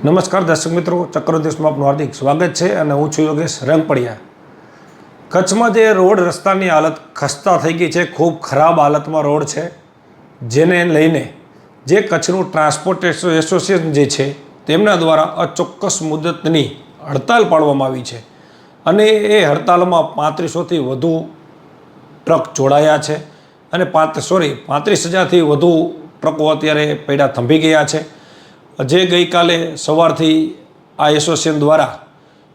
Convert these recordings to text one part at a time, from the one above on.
નમસ્કાર દર્શક મિત્રો ચક્રદેશમાં આપનું હાર્દિક સ્વાગત છે અને હું છું યોગેશ રંગપડિયા. કચ્છમાં જે રોડ રસ્તાની હાલત ખસ્તા થઈ ગઈ છે, ખૂબ ખરાબ હાલતમાં રોડ છે, જેને લઈને જે કચ્છનું ટ્રાન્સપોર્ટ એસોસિએશન જે છે, તેમના દ્વારા અચોક્કસ મુદતની હડતાલ પાડવામાં આવી છે અને એ હડતાલમાં પાંત્રીસોથી વધુ ટ્રક જોડાયા છે અને પાંત્રીસ સોરી, પાંત્રીસ હજારથી વધુ ટ્રકો અત્યારે પૈડા થંભી ગયા છે. જે ગઈકાલે સવારથી આ એસોસિએશન દ્વારા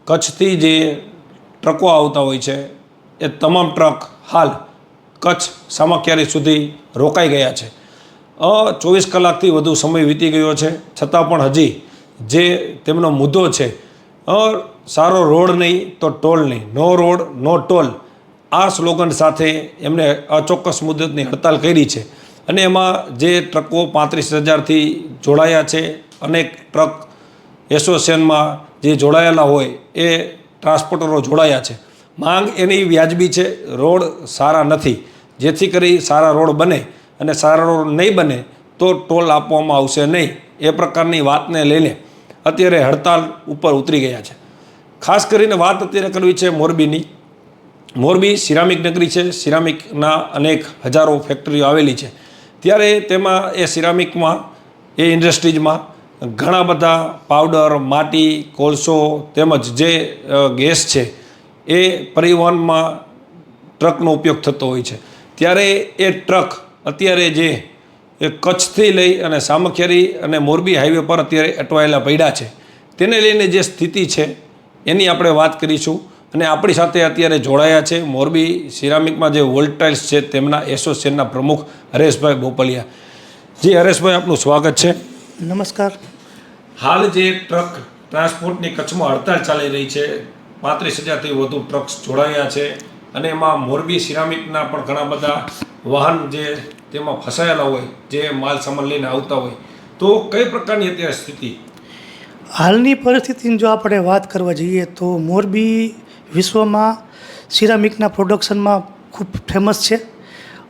કચ્છથી જે ટ્રકો આવતા હોય છે, એ તમામ ટ્રક હાલ કચ્છ સામખિયારી સુધી રોકાઈ ગયા છે. ચોવીસ કલાકથી વધુ સમય વીતી ગયો છે, છતાં પણ હજી જે તેમનો મુદ્દો છે સારો રોડ નહીં તો ટોલ નહીં. No road, no toll. આ સ્લોગન સાથે એમણે અચોક્કસ મુદ્દતની હડતાલ કરી છે. અને એમાં જે ટ્રકો પાંત્રીસ હજારથી જોડાયા છે અનેક ટ્રક એસોસિએશનમાં જે જોડાયેલા હોય એ ટ્રાન્સપોર્ટરો જોડાયા છે. માંગ એની વ્યાજબી છે, રોડ સારા નથી. જેથી કરી સારા રોડ બને અને સારા રોડ નહીં બને તો ટોલ આપવામાં આવશે નહીં. એ પ્રકારની વાતને લઈને અત્યારે હડતાલ ઉપર ઉતરી ગયા છે. ખાસ કરીને વાત અત્યારે કરવી છે મોરબીની. મોરબી સિરામિક નગરી છે. સિરામિકના અનેક હજારો ફેક્ટરીઓ આવેલી છે. ત્યારે તેમાં એ સિરામિકમાં, એ ઇન્ડસ્ટ્રીઝમાં ઘણા બધા પાવડર, માટી, કોલસો તેમજ જે ગેસ છે, એ પરિવહનમાં ટ્રકનો ઉપયોગ થતો હોય છે. ત્યારે એ ટ્રક અત્યારે જે, એ કચ્છથી લઈ અને સામખિયારી અને મોરબી હાઈવે પર અત્યારે અટવાયેલા પડ્યા છે. તેને લઈને જે સ્થિતિ છે, એની આપણે વાત કરીશું. અને આપણી સાથે અત્યારે જોડાયા છે મોરબી સિરામિકમાં જે વોલ્ટાઇલ્સ છે, તેમના એસોસિએશનના પ્રમુખ હરેશભાઈ બોપલિયા. જી હરેશભાઈ, આપનું સ્વાગત છે. નમસ્કાર. હાલ જે ટ્રક ટ્રાન્સપોર્ટની કચ્છમાં હડતાલ ચાલી રહી છે પાંત્રીસ હજારથી વધુ ટ્રક્સ જોડાયા છે અને એમાં મોરબી સિરામિકના પણ ઘણા બધા વાહન જે તેમાં ફસાયેલા હોય જે માલ સામાન લઈને આવતા હોય તો કઈ પ્રકારની અત્યારે સ્થિતિ? હાલની પરિસ્થિતિની જો આપણે વાત કરવા જઈએ તો મોરબી વિશ્વમાં સિરામિકના પ્રોડક્શનમાં ખૂબ ફેમસ છે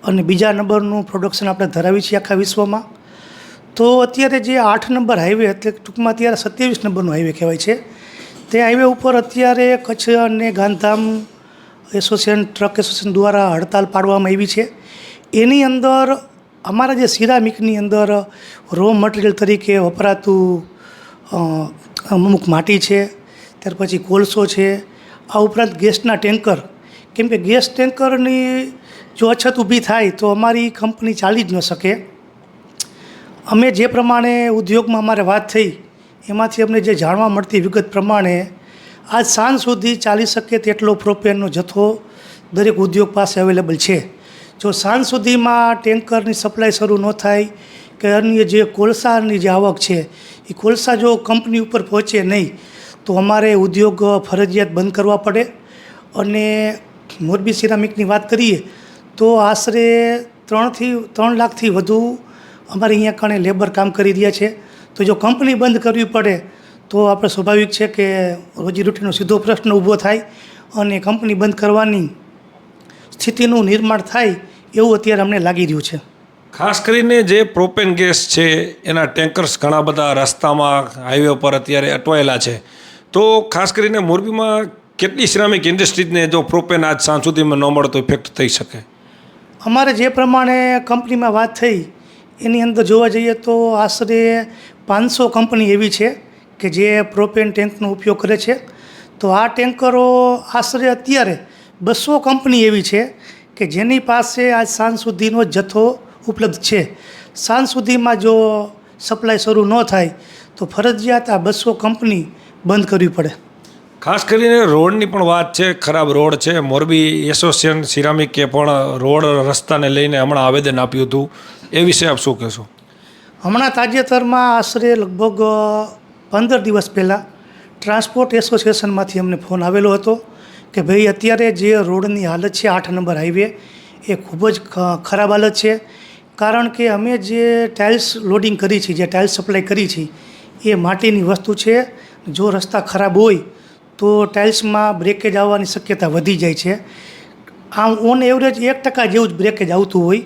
અને બીજા નંબરનું પ્રોડક્શન આપણે ધરાવી છીએ આખા વિશ્વમાં. તો અત્યારે જે આઠ નંબર હાઈવે એટલે ટૂંકમાં અત્યારે સત્યાવીસ નંબરનો હાઈવે કહેવાય છે. તે હાઈવે ઉપર અત્યારે કચ્છ અને ગાંધીધામ એસોસિએશન ટ્રક એસોસિએશન દ્વારા હડતાલ પાડવામાં આવી છે. એની અંદર અમારા જે સિરામિકની અંદર રો મટીરિયલ તરીકે વપરાતું અમુક માટી છે, ત્યાર પછી કોલસો છે. આ ઉપરાંત ગેસના ટેન્કર. કેમ કે ગેસ ટેન્કરની જો અછત ઊભી થાય તો અમારી કંપની ચાલી જ ન શકે. અમે જે પ્રમાણે ઉદ્યોગમાં અમારે વાત થઈ, એમાંથી અમને જે જાણવા મળતી વિગત પ્રમાણે, આજ સાંજ સુધી ચાલી શકે તેટલો પ્રોપેનનો જથ્થો દરેક ઉદ્યોગ પાસે અવેલેબલ છે. જો સાંજ સુધીમાં ટેન્કરની સપ્લાય શરૂ ન થાય, કે અન્ય જે કોલસાની જે આવક છે, એ કોલસા જો કંપની ઉપર પહોંચે નહીં, તો અમારે ઉદ્યોગ ફરજિયાત બંધ કરવા પડે. અને મોરબી સિરામિકની વાત કરીએ, તો આશરે ત્રણથી, ત્રણ લાખથી વધુ અમારે અહીંયા કણે લેબર કામ કરી રહ્યા છે. તો જો કંપની બંધ કરવી પડે તો આપણે સ્વાભાવિક છે કે રોજીરોટીનો સીધો પ્રશ્ન ઊભો થાય અને કંપની બંધ કરવાની સ્થિતિનું નિર્માણ થાય એવું અત્યારે અમને લાગી રહ્યું છે. ખાસ કરીને જે પ્રોપેન ગેસ છે એના ટેન્કર્સ ઘણા બધા રસ્તામાં હાઈવે પર અત્યારે અટવાયેલા છે. તો ખાસ કરીને મોરબીમાં કેટલી શ્રામિક ઇન્ડસ્ટ્રીઝને જો પ્રોપેન આજ સાંજ સુધીમાં ન મળતો ઇફેક્ટ થઈ શકે? અમારે જે પ્રમાણે કંપનીમાં વાત થઈ એની અંદર જોવા જઈએ તો આશરે પાંચસો કંપની એવી છે કે જે પ્રોપેન ટેન્કનો ઉપયોગ કરે છે. તો આ ટેન્કરો આશરે અત્યારે બસો કંપની એવી છે કે જેની પાસે આજ સાંજ સુધીનો જથ્થો ઉપલબ્ધ છે. સાંજ સુધીમાં જો સપ્લાય શરૂ ન થાય તો ફરજિયાત આ બસો કંપની બંધ કરવી પડે. ખાસ કરીને રોડની પણ વાત છે, ખરાબ રોડ છે. મોરબી એસોસિએશન સિરામિકે પણ રોડ રસ્તાને લઈને હમણાં આવેદન આપ્યું હતું. એ વિશે આપ શું કહેશો? હમણાં તાજેતરમાં આશરે લગભગ પંદર દિવસ પહેલાં ટ્રાન્સપોર્ટ એસોસિએશનમાંથી અમને ફોન આવેલો હતો કે ભાઈ અત્યારે જે રોડની હાલત છે, આઠ નંબર હાઈવે, એ ખૂબ જ ખરાબ હાલત છે. કારણ કે અમે જે ટાઇલ્સ લોડિંગ કરી છે, જે ટાઇલ્સ સપ્લાય કરી છે, એ માટીની વસ્તુ છે. જો રસ્તા ખરાબ હોય તો ટાઇલ્સમાં બ્રેકેજ આવવાની શક્યતા વધી જાય છે. આમ ઓન એવરેજ એક ટકા જેવું જ બ્રેકેજ આવતું હોય.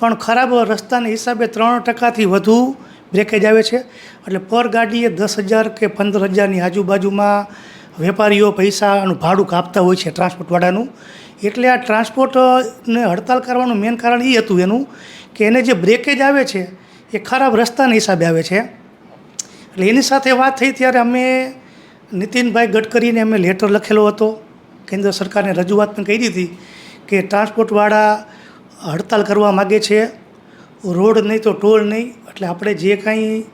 પણ ખરાબ રસ્તાના હિસાબે ત્રણ ટકાથી વધુ બ્રેકેજ આવે છે. એટલે પર ગાડીએ દસ હજાર કે પંદર હજારની આજુબાજુમાં વેપારીઓ પૈસાનું ભાડું કાપતા હોય છે ટ્રાન્સપોર્ટવાળાનું એટલે આ ટ્રાન્સપોર્ટને હડતાલ કરવાનું મેન કારણ એ હતું એનું કે એને જે બ્રેકેજ આવે છે એ ખરાબ રસ્તાના હિસાબે આવે છે. એટલે એની સાથે વાત થઈ ત્યારે અમે નીતિનભાઈ ગડકરીને અમે લેટર લખેલો હતો. કેન્દ્ર સરકારને રજૂઆત પણ કરી દીધી કે ટ્રાન્સપોર્ટવાળા હડતાલ કરવા માગે છે. રોડ નહીં તો ટોલ નહીં. એટલે આપણે જે કાંઈ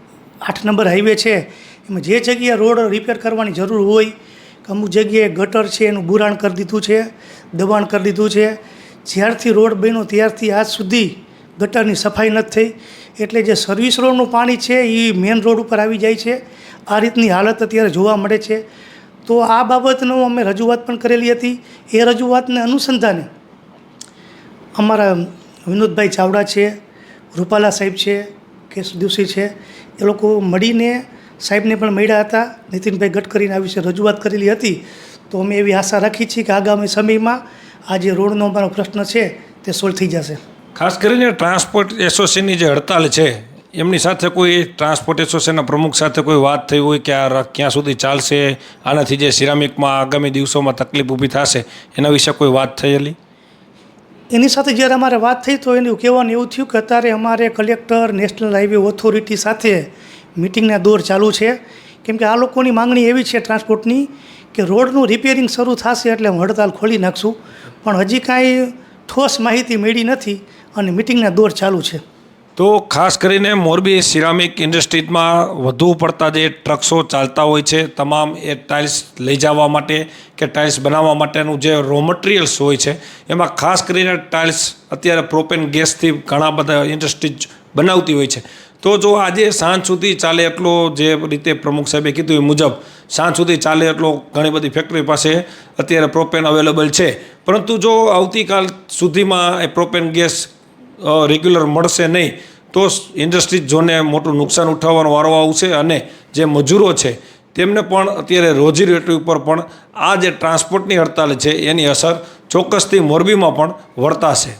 આઠ નંબર હાઈવે છે, એમાં જે જગ્યાએ રોડ રિપેર કરવાની જરૂર હોય, કે અમુક જગ્યાએ ગટર છે એનું બુરાણ કરી દીધું છે, દબાણ કરી દીધું છે. જ્યારથી રોડ બન્યો ત્યારથી આજ સુધી ગટરની સફાઈ નથી થઈ. એટલે જે સર્વિસ રોડનું પાણી છે એ મેઇન રોડ ઉપર આવી જાય છે. આ રીતની હાલત અત્યારે જોવા મળે છે. તો આ બાબતનો અમે રજૂઆત પણ કરેલી હતી. એ રજૂઆતને અનુસંધાને અમારા વિનોદભાઈ ચાવડા છે, રૂપાલા સાહેબ છે કેશ દિવસી છે, એ લોકો મળીને સાહેબને પણ મળ્યા હતા. નીતિનભાઈ ગડકરીને આ વિશે રજૂઆત કરેલી હતી. તો અમે એવી આશા રાખી છીએ કે આગામી સમયમાં આ જે રોડનો અમારો પ્રશ્ન છે, તે સોલ્વ થઈ જશે. ખાસ કરીને ટ્રાન્સપોર્ટ એસોસિએશનની જે હડતાલ છે, એમની સાથે કોઈ ટ્રાન્સપોર્ટ એસોસિએશનના પ્રમુખ સાથે કોઈ વાત થઈ હોય કે આ ક્યાં સુધી ચાલશે, આનાથી જે સિરામિકમાં આગામી દિવસોમાં તકલીફ ઊભી થશે, એના વિશે કોઈ વાત થયેલી? એની સાથે જ્યારે અમારે વાત થઈ તો એનું કહેવાનું એવું થયું કે અત્યારે અમારે કલેક્ટર, નેશનલ હાઈવે ઓથોરિટી સાથે મિટિંગના દોર ચાલુ છે. કેમ કે આ લોકોની માંગણી એવી છે ટ્રાન્સપોર્ટની કે રોડનું રિપેરિંગ શરૂ થશે એટલે હું હડતાલ ખોલી નાખશું. પણ હજી કાંઈ ઠોસ માહિતી મળી નથી અને મિટિંગના દોર ચાલુ છે. તો ખાસ કરીને મોરબી સિરામિક ઇન્ડસ્ટ્રીઝમાં વધુ પડતા જે ટ્રક્સો ચાલતા હોય છે, તમામ એ ટાઇલ્સ લઈ જવા માટે કે ટાઇલ્સ બનાવવા માટેનું જે રો મટીરિયલ્સ હોય છે, એમાં ખાસ કરીને ટાઇલ્સ અત્યારે પ્રોપેન ગેસથી ઘણા બધા ઇન્ડસ્ટ્રીઝ બનાવતી હોય છે. તો જો આજે સાંજ સુધી ચાલે એટલો જે રીતે પ્રમુખ સાહેબે કીધું એ મુજબ, સાંજ સુધી ચાલે એટલો ઘણી બધી ફેક્ટરી પાસે અત્યારે પ્રોપેન અવેલેબલ છે. પરંતુ જો આવતીકાલ સુધીમાં એ પ્રોપેન ગેસ રેગ્યુલર મળશે નહીં, તો ઇન્ડસ્ટ્રીઝ ઝોને મોટું નુકસાન ઉઠાવવાનો વારો આવશે અને જે મજૂરો છે, તેમને પણ અત્યારે રોજી રોટી ઉપર પણ આ જે ટ્રાન્સપોર્ટની હડતાલ છે, એની અસર ચોક્કસથી મોરબીમાં પણ વર્તાશે.